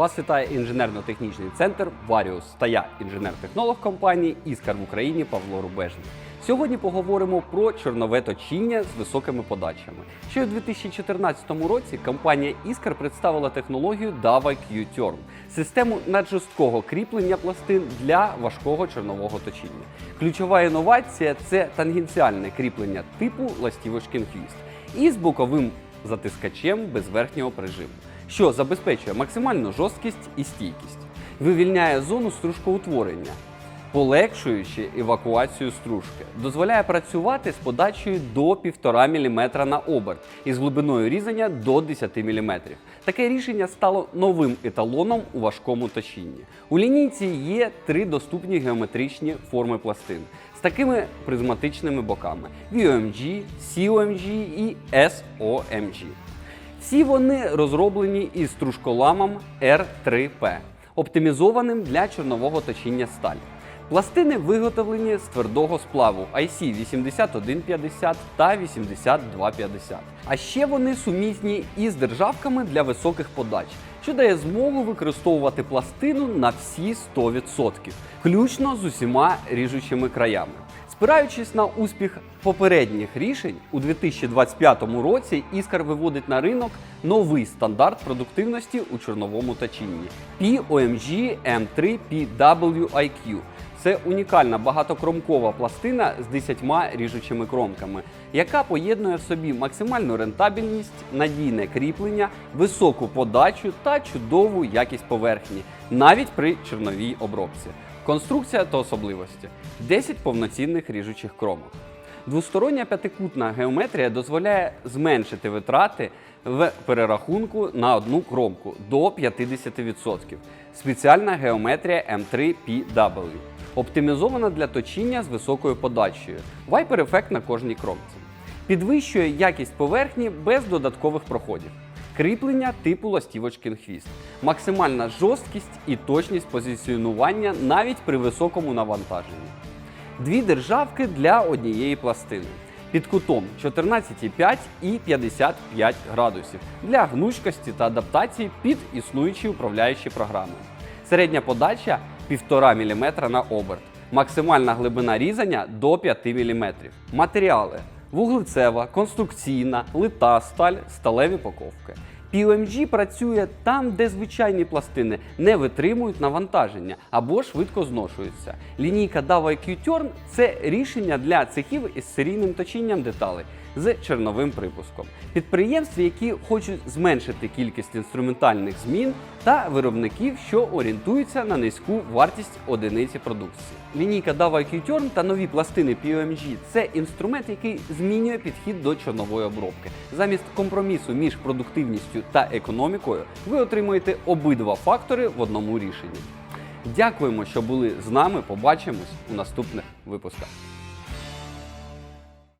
Вас вітає інженерно-технічний центр Варіус та я, інженер-технолог компанії Іскар в Україні Павло Рубежний. Сьогодні поговоримо про чорнове точіння з високими подачами. Ще у 2014 році компанія Іскар представила технологію DAVA Q-Turn – систему наджорсткого кріплення пластин для важкого чорнового точіння. Ключова інновація це тангенціальне кріплення типу ластівочкин хвіст із боковим затискачем без верхнього прижиму, що забезпечує максимальну жорсткість і стійкість, вивільняє зону стружкоутворення, полегшуючи евакуацію стружки, дозволяє працювати з подачею до 1,5 мм на оберт із глибиною різання до 10 мм. Таке рішення стало новим еталоном у важкому точінні. У лінійці є три доступні геометричні форми пластин з такими призматичними боками: VOMG, COMG і SOMG. Всі вони розроблені із стружколамом R3P, оптимізованим для чорнового точіння сталі. Пластини виготовлені з твердого сплаву IC 8150 та 8250. А ще вони сумісні із державками для високих подач, що дає змогу використовувати пластину на всі 100%, включно з усіма ріжучими краями. Спираючись на успіх попередніх рішень, у 2025 році Іскар виводить на ринок новий стандарт продуктивності у чорновому точінні POMG M3 PWIQ. Це унікальна багатокромкова пластина з 10 ріжучими кромками, яка поєднує в собі максимальну рентабельність, надійне кріплення, високу подачу та чудову якість поверхні, навіть при чорновій обробці. Конструкція та особливості: 10 повноцінних ріжучих кромок. Двостороння п'ятикутна геометрія дозволяє зменшити витрати в перерахунку на одну кромку до 50%. Спеціальна геометрія M3PW. Оптимізована для точіння з високою подачею. Вайпер ефект на кожній кромці. Підвищує якість поверхні без додаткових проходів. Кріплення типу ластівочкин хвіст, максимальна жорсткість і точність позиціонування навіть при високому навантаженні. Дві державки для однієї пластини під кутом 14,5 і 55 градусів для гнучкості та адаптації під існуючі управляючі програми. Середня подача 1,5 мм на оберт, максимальна глибина різання до 5 мм. Матеріали вуглецева, конструкційна, лита сталь, сталеві поковки. PMG працює там, де звичайні пластини не витримують навантаження або швидко зношуються. Лінійка DAVA Q-Turn – це рішення для цехів із серійним точінням деталей з черновим припуском. Підприємств, які хочуть зменшити кількість інструментальних змін та виробників, що орієнтуються на низьку вартість одиниці продукції. Лінійка DAVA Q-Turn та нові пластини POMG – це інструмент, який змінює підхід до чорнової обробки. Замість компромісу між продуктивністю та економікою ви отримуєте обидва фактори в одному рішенні. Дякуємо, що були з нами. Побачимось у наступних випусках.